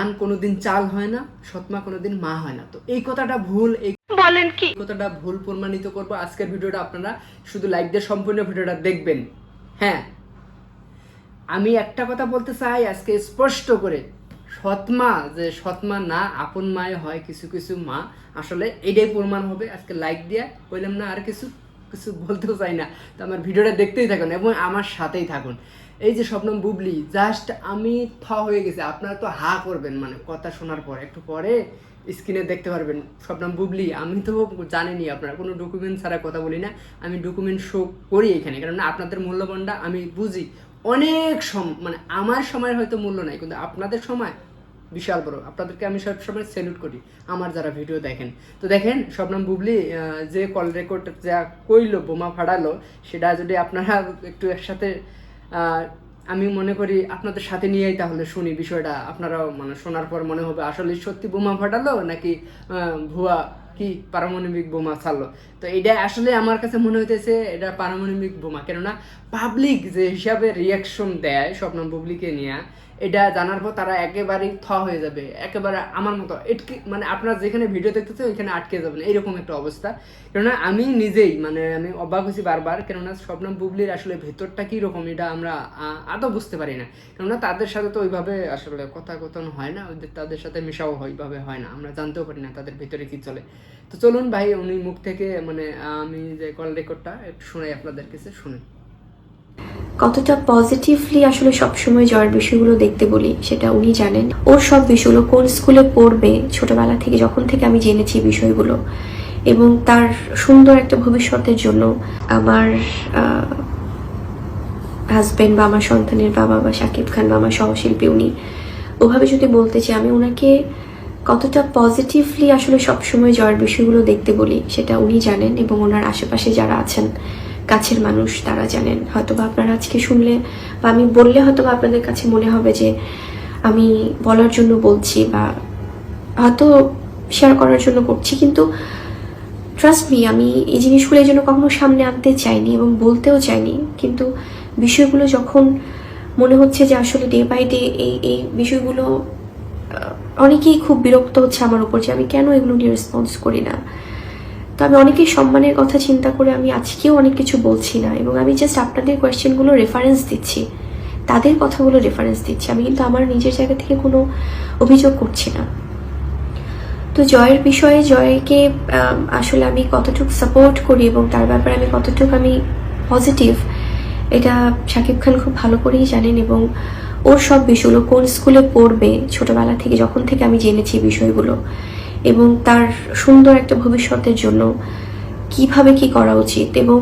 ধান কোনোদিন চাল হয় না সৎমা কোনোদিন মা হয় না। তো এই কথাটা ভুল এই বলেন কি? কথাটা ভুল প্রমাণিত করব। আজকের ভিডিওটা আপনারা শুধু লাইক দিয়ে সম্পূর্ণ ভিডিওটা দেখবেন। হ্যাঁ আমি একটা কথা বলতে চাই আজকে স্পষ্ট করে। সৎমা যে সৎমা না আপন মায় হয় কিছু কিছু মা আসলে এটাই প্রমাণ হবে। আজকে লাইক দিয়ে বললাম না আর কিছু কিছু বলতেও চাই না। তো আমার ভিডিওটা দেখতেই থাকুন এবং আমার সাথেই থাকুন। এই যে স্বপ্নম বুবলি জাস্ট আমি থ হয়ে গেছে। আপনারা তো হা করবেন মানে কথা শোনার পর। একটু পরে স্ক্রিনে দেখতে পারবেন স্বপ্নম বুবলি। আমি তো জানিনি আপনারা, কোনো ডকুমেন্ট ছাড়া কথা বলি না। আমি ডকুমেন্ট শো করি এখানে কারণ আপনাদের মূল্যবানটা আমি বুঝি। অনেক সম মানে আমার সময়ের হয়তো মূল্য নাই, কিন্তু আপনাদের সময় বিশাল বড়। আপনাদেরকে আমি সব সময় স্যালুট করি, আমার যারা ভিডিও দেখেন। তো দেখেন, স্বপ্নম বুবলি যে কল রেকর্ড যা কইলো, বোমা ফাড়ালো, সেটা যদি আপনারা একটু একসাথে আমি মনে করি আপনাদের সাথে নিয়েই তাহলে শুনি বিষয়টা। আপনারাও মানে শোনার পর মনে হবে আসলে সত্যি বোমা ফাটালো নাকি ভুয়া কি পারমাণবিক বোমা ছাড়লো। তো এটা আসলে আমার কাছে মনে হইতেছে এটা পারমাণবিক বোমা। কেননা পাবলিক যে হিসাবে রিয়াকশন দেয়, স্বপ্ন পাবলিকে নিয়ে এটা জানার পর তারা একেবারেই থ হয়ে যাবে। একেবারে আমার মতো। এটকে মানে আপনারা যেখানে ভিডিও দেখতেছে ওইখানে আটকে যাবেন। এরকম একটা অবস্থা। কেননা আমি নিজেই মানে আমি অবাক হয়েছি বারবার। কেননা স্বপ্ন বুবলির আসলে ভেতরটা কী রকম এটা আমরা আদৌ বুঝতে পারি না। কেননা তাদের সাথে তো ওইভাবে আসলে কথা কথন হয় না। ওদের তাদের সাথে মেশাও ওইভাবে হয় না। আমরা জানতেও পারি না তাদের ভেতরে কি চলে। তো চলুন ভাই, উনি মুখ থেকে মানে আমি যে কল রেকর্ডটা একটু শোনাই আপনাদের কাছে। শুনুন। কতটা পজিটিভলি আসলে সবসময় জয়ের বিষয়গুলো দেখতে বলি, সেটা উনি জানেন। ওর সব বিষয়গুলো কোন স্কুলে পড়বে, ছোটবেলা থেকে যখন থেকে আমি জেনেছি বিষয়গুলো। এবং তার সুন্দর একটা ভবিষ্যতের জন্য আমার হাজবেন্ড বা আমার সন্তানের বাবা বা শাকিব খান বা আমার সহশিল্পী উনি, ওভাবে যদি বলতে চাই, আমি ওনাকে কতটা পজিটিভলি আসলে সবসময় জয়ের বিষয়গুলো দেখতে বলি, সেটা উনি জানেন এবং ওনার আশেপাশে যারা আছেন কাছের মানুষ তারা জানেন। হয়তো বা আপনারা আজকে শুনলে বা আমি বললে হয়তো বা আপনাদের কাছে মনে হবে যে আমি বলার জন্য বলছি বা হয়তো শেয়ার করার জন্য করছি। কিন্তু ট্রাস্ট মি আমি এই জিনিসগুলো এই জন্য কখনো সামনে আনতে চাইনি এবং বলতেও চাইনি। কিন্তু বিষয়গুলো যখন মনে হচ্ছে যে আসলে ডে বাই ডে এই এই বিষয়গুলো অনেকেই খুব বিরক্ত হচ্ছে আমার উপর যে আমি কেন এগুলো নিয়ে রেসপন্স করি না। তো আমি অনেকের সম্মানের কথা চিন্তা করে আমি আজকেও অনেক কিছু বলছি না, এবং আমি জাস্ট আপনাদের কোয়েশ্চেনগুলো রেফারেন্স দিচ্ছি। তাদের কথাগুলো রেফারেন্স দিচ্ছি। আমি কিন্তু আমার নিজের জায়গা থেকে কোনো অভিযোগ করছি না। তো জয়ের বিষয়ে, জয়কে আসলে আমি কতটুকু সাপোর্ট করি এবং তার ব্যাপারে আমি কতটুকু আমি পজিটিভ এটা শাকিব খান খুব ভালো করেই জানেন এবং ওর সব বিষয়গুলো কোন স্কুলে পড়বে, ছোটবেলা থেকে যখন থেকে আমি জেনেছি বিষয়গুলো। এবং তার সুন্দর একটা ভবিষ্যতের জন্য কীভাবে কি করা উচিত এবং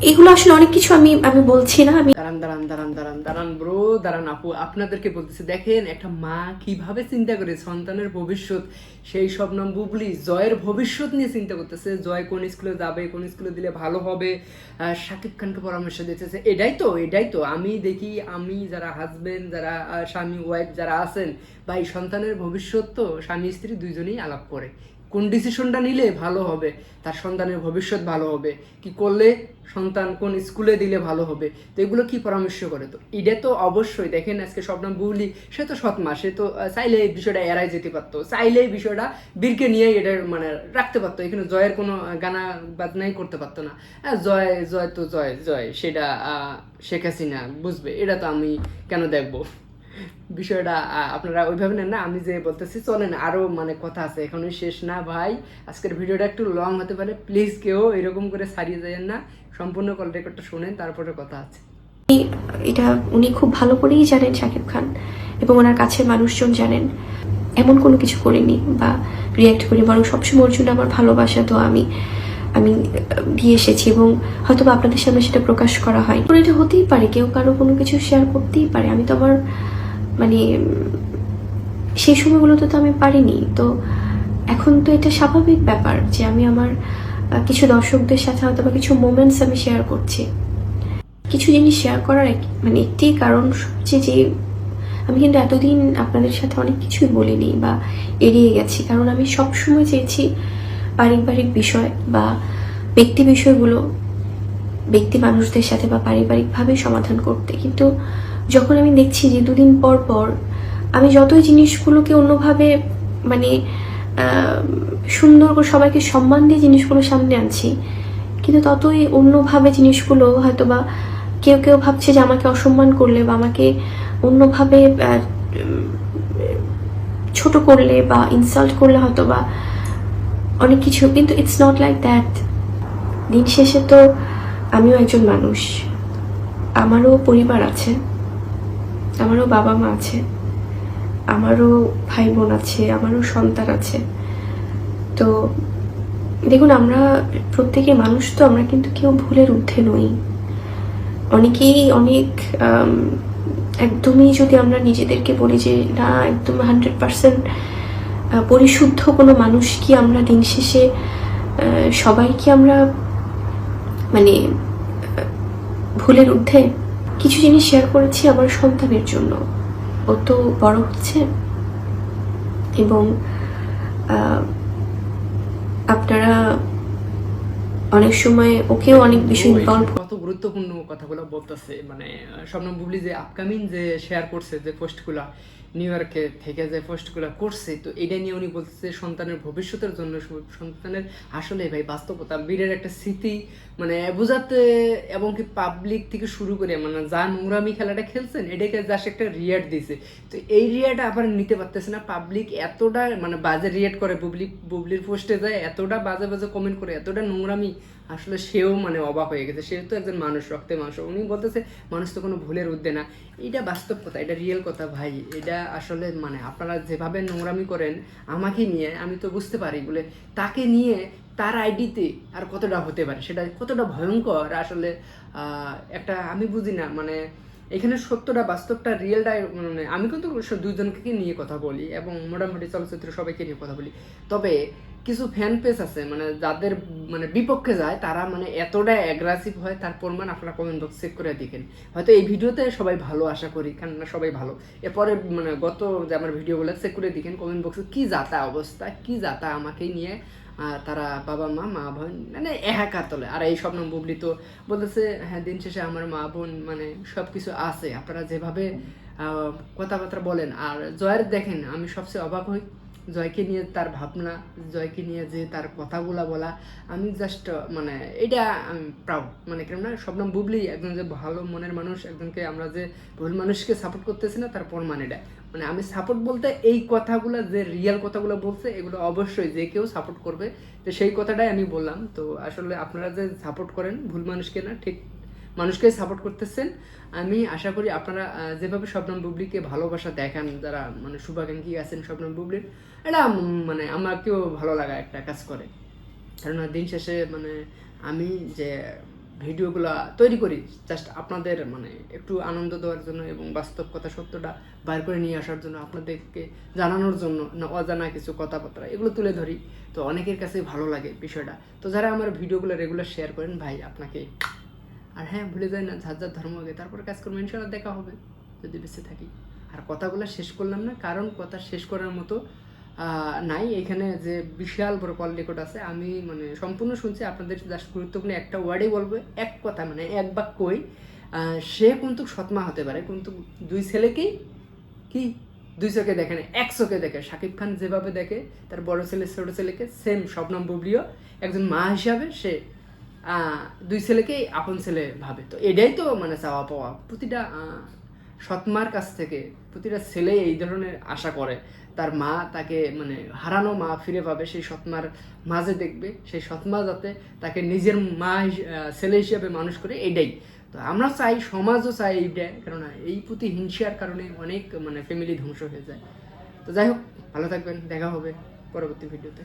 এগুলো আসলে অনেক কিছু আমি আমি বলছি না, আমি দাঁড়ান দাঁড়ান দাঁড়ান দাঁড়ান দাঁড়ান ব্রো দাঁড়ান আপু। আপনাদেরকে বলতেছি, দেখেন একটা মা কীভাবে চিন্তা করে সন্তানের ভবিষ্যৎ, সেই সব নাম বুবলি জয়ের ভবিষ্যৎ নিয়ে চিন্তা করতেছে। জয় কোন স্কুলে যাবে, কোন স্কুলে দিলে ভালো হবে? শাকিব খানকে পরামর্শ দিতেছে। এটাই তো এটাই তো। আমি দেখি, আমি যারা হাজবেন্ড যারা স্বামী ওয়াইফ যারা আছেন, ভাই, সন্তানের ভবিষ্যৎ তো স্বামী, স্ত্রী দুইজনেই আলাপ করে। কোন ডিসিশনটা নিলে ভালো হবে? তার সন্তানের ভবিষ্যৎ ভালো হবে। কি করলে সন্তান কোন স্কুলে দিলে ভালো হবে? তো এগুলো কি পরামর্শ করে? তো এটা তো অবশ্যই। দেখেন, আজকে স্বপ্ন বুবলি, সে তো সৎ মা সে তো চাইলে এই বিষয়টা এড়াই যেতে পারতো। চাইলে এই বিষয়টা বীরকে নিয়ে এটা মানে রাখতে পারতো। এখানে জয়ের কোনো গানা বাজনাই করতে পারতো না। জয় জয় তো জয় জয়। সেটা শেখ হাসিনা বুঝবে। এটা তো আমি কেন দেখব? বিষয়টা আপনারা ওইভাবে নেন না, আমি যে বলতেছি, চলেন, আরও মানে কথা আছে, এখনই শেষ না ভাই। আজকের ভিডিওটা একটু লং হতে পারে প্লিজ কেউ এরকম করে সারিয়ে যাবেন না, সম্পূর্ণ কল রেকর্ডটা শোনেন, তারপরে কথা আছে। এটা উনি খুব ভালো করেই জানেন শাকিব খান, এবং ওনার কাছের মানুষজন জানেন। এমন কোনো কিছু করিনি বা রিয়াক্ট করি বরং সবসময় ওর জন্য আমার ভালোবাসা, তো আমি আমি দিয়ে এসেছি, এবং হয়তো আপনাদের সামনে সেটা প্রকাশ করা হয়। এটা হতেই পারে, কেউ কারও কোনো কিছু শেয়ার করতেই পারে, আমি তো আমার মানে সেই সময়গুলোতে তো আমি পারিনি। তো এখন তো এটা স্বাভাবিক ব্যাপার যে আমি আমার কিছু দর্শকদের সাথে হয়তো বা কিছু মোমেন্টস আমি শেয়ার করছি। কিছু জিনিস শেয়ার করার মানে একটি কারণ হচ্ছে যে, আমি কিন্তু এতদিন আপনাদের সাথে অনেক কিছুই বলিনি বা এড়িয়ে গেছি। কারণ আমি সব সময় চেয়েছি পারিবারিক বিষয় বা ব্যক্তি বিষয়গুলো, ব্যক্তি মানুষদের সাথে বা পারিবারিকভাবে সমাধান করতে। কিন্তু যখন আমি দেখছি যে দুদিন পর পর আমি যতই জিনিসগুলোকে অন্যভাবে মানে সুন্দর করে সবাইকে সম্মান দিয়ে জিনিসগুলো সামনে আনছি, কিন্তু ততই অন্যভাবে জিনিসগুলো হয়তো বা কেউ কেউ ভাবছে যে আমাকে অসম্মান করলে বা আমাকে অন্যভাবে ছোট করলে বা ইনসাল্ট করলে হয়তো বা অনেক কিছু, কিন্তু ইটস নট লাইক দ্যাট দিন শেষে তো আমিও একজন মানুষ, আমারও পরিবার আছে। আমারও বাবা মা আছে, আমারও ভাই বোন আছে, আমারও সন্তান আছে। তো দেখুন, আমরা প্রত্যেকে মানুষ তো, আমরা কিন্তু কেউ ভুলের ঊর্ধ্বে নই। অনেকেই অনেক একদমই যদি আমরা নিজেদেরকে বলি যে, না, একদম হান্ড্রেড পার্সেন্ট পরিশুদ্ধ কোনো মানুষ কি আমরা দিন শেষে সবাই কি আমরা মানে ভুলের ঊর্ধ্বে? কিছু জিনিস শেয়ার করেছি আমার সন্তানের জন্য। ও তো বড় হচ্ছে। এবং আপনারা অনেক সময় ওকেও অনেক বিষয় ইনভলভ কত গুরুত্বপূর্ণ কথাগুলো বলতেছে। মানে স্বপ্ন বুবলি যে আপকামিং যে শেয়ার করছে যে পোস্টগুলো নিউ ইয়র্কে থেকে যে পোস্টগুলো করছে, তো এটা নিয়ে উনি বলতেছে সন্তানের ভবিষ্যতের জন্য সন্তানের আসলে ভাই বাস্তবতা বীরের একটা স্মৃতি মানে বোঝাতে এবং কি পাবলিক থেকে শুরু করে মানে যা নোংরামি খেলাটা খেলছেন, এটাকে জাস্ট একটা রিয়াট দিছে। তো এই রিয়াটা আবার নিতে পারতেছে না পাবলিক এতটা মানে বাজে রিয়াক্ট করে বুবলি বুবলির পোস্টে যায়, এতটা বাজে বাজে কমেন্ট করে, এতটা নোংরামি আসলে সেও মানে অবাক হয়ে গেছে। সে তো একজন মানুষ, রক্তে মানুষ। উনি বলতেছে, মানুষ তো কোনো ভুলের উদ্দে না। এটা বাস্তব কথা, এটা রিয়েল কথা ভাই। এটা আসলে মানে আপনারা যেভাবে নোংরামি করেন আমাকে নিয়ে, আমি তো বুঝতে পারি বলে, তাকে নিয়ে তার আইডিতে আর কতটা হতে পারে? সেটা কতটা ভয়ঙ্কর আসলে একটা আমি বুঝি না। মানে এখানে সত্যটা, বাস্তবটা রিয়েলটা মানে আমি কিন্তু দুইজনকে নিয়ে কথা বলি এবং মোটামুটি চলচ্চিত্র সবাইকে নিয়ে কথা বলি। তবে কিছু ফ্যান পেজ আছে মানে যাদের মানে বিপক্ষে যায়, তারা মানে এতটা অ্যাগ্রাসিভ হয়, তার প্রমাণ আপনারা কমেন্ট বক্স চেক করে দেখেন। হয়তো এই ভিডিওতে সবাই ভালো আশা করি কারণ না সবাই ভালো। এরপরে মানে গত যে আমার ভিডিওগুলো চেক করে দেখেন কমেন্ট বক্সে কি যাতা অবস্থা, কি যাতা আমাকে নিয়ে তারা বাবা, মা মা, বোন মানে একাকার তোলে। আর এই স্বপ্ন বুবলি তো বলতেছে হ্যাঁ দিন শেষে আমার মা, বোন মানে সব কিছু আছে। আপনারা যেভাবে কথাবার্তা বলেন, আর জয়ের দেখেন, আমি সবচেয়ে অবাক হই। জয়কে নিয়ে তার ভাবনা, জয়কে নিয়ে যে তার কথাগুলা বলা, আমি জাস্ট মানে এটা আমি প্রাউড মানে কেন না স্বপ্নম বুবলি একজন যে ভালো মনের মানুষ, একজনকে আমরা যে ভুল মানুষকে সাপোর্ট করতেছি না, তার প্রমাণ এটা মানে আমি সাপোর্ট বলতে এই কথাগুলো, যে রিয়েল কথাগুলো বলছে, এগুলো অবশ্যই যে কেউ সাপোর্ট করবে। তো সেই কথাটাই আমি বললাম। তো আসলে আপনারা যে সাপোর্ট করেন, ভুল মানুষকে না, ঠিক মানুষকে সাপোর্ট করতেছেন। আমি আশা করি আপনারা যেভাবে স্বপ্নম বুবলিকে ভালোবাসা দেখান, যারা মানে শুভাকাঙ্ক্ষী আছেন স্বপ্নম বুবলির, এটা মানে আমাকেও ভালো লাগা একটা কাজ করে। কেননা দিন শেষে মানে আমি যে ভিডিওগুলো তৈরি করি জাস্ট আপনাদের মানে একটু আনন্দ দেওয়ার জন্য এবং বাস্তব কথা সত্যটা বাইর করে নিয়ে আসার জন্য আপনাদেরকে জানানোর জন্য না, অজানা কিছু কথাবার্তা এগুলো তুলে ধরি। তো অনেকের কাছে ভালো লাগে বিষয়টা। তো যারা আমার ভিডিওগুলো রেগুলার শেয়ার করেন, ভাই আপনাকে আর হ্যাঁ ভুলে যায় না, যার ধর্ম আগে, তারপরে কাজ করব ইনশাল্লাহ দেখা হবে, যদি বেঁচে থাকি। আর কথাগুলো শেষ করলাম না, কারণ কথা শেষ করার মতো নাই, এখানে যে বিশাল বড় কল রেকর্ড আছে, আমি মানে সম্পূর্ণ শুনছি, আপনাদের জাস্ট গুরুত্বপূর্ণ একটা ওয়ার্ডেই বলব, এক কথা মানে এক বাক্যই। সে কিন্তু সৎমা হতে পারে, কিন্তু দুই ছেলেকেই কি? দুই চোখে দেখে না, এক চোখে দেখে। শাকিব খান যেভাবে দেখে, তার বড় ছেলে, ছোট ছেলেকে সেম স্বপ্নম বুবলিও। একজন মা হিসাবে সে দুই ছেলেকেই আপন ছেলে ভাবে। তো এটাই তো মানে চাওয়া পাওয়া। প্রতিটা সৎমার কাছ থেকে প্রতিটা ছেলে এই ধরনের আশা করে। তার মা তাকে মানে হারানো মা ফিরে পাবে, সেই সৎমার মাঝে দেখবে, সেই সৎমা যাতে তাকে নিজের মা ছেলে হিসেবে মানুষ করে এটাই তো আমরা চাই, সমাজও চাই এইটা কেননা এই প্রতি হিংসার কারণে অনেক মানে ফ্যামিলি ধ্বংস হয়ে যায়। তো যাই হোক, ভালো থাকবেন, দেখা হবে পরবর্তী ভিডিওতে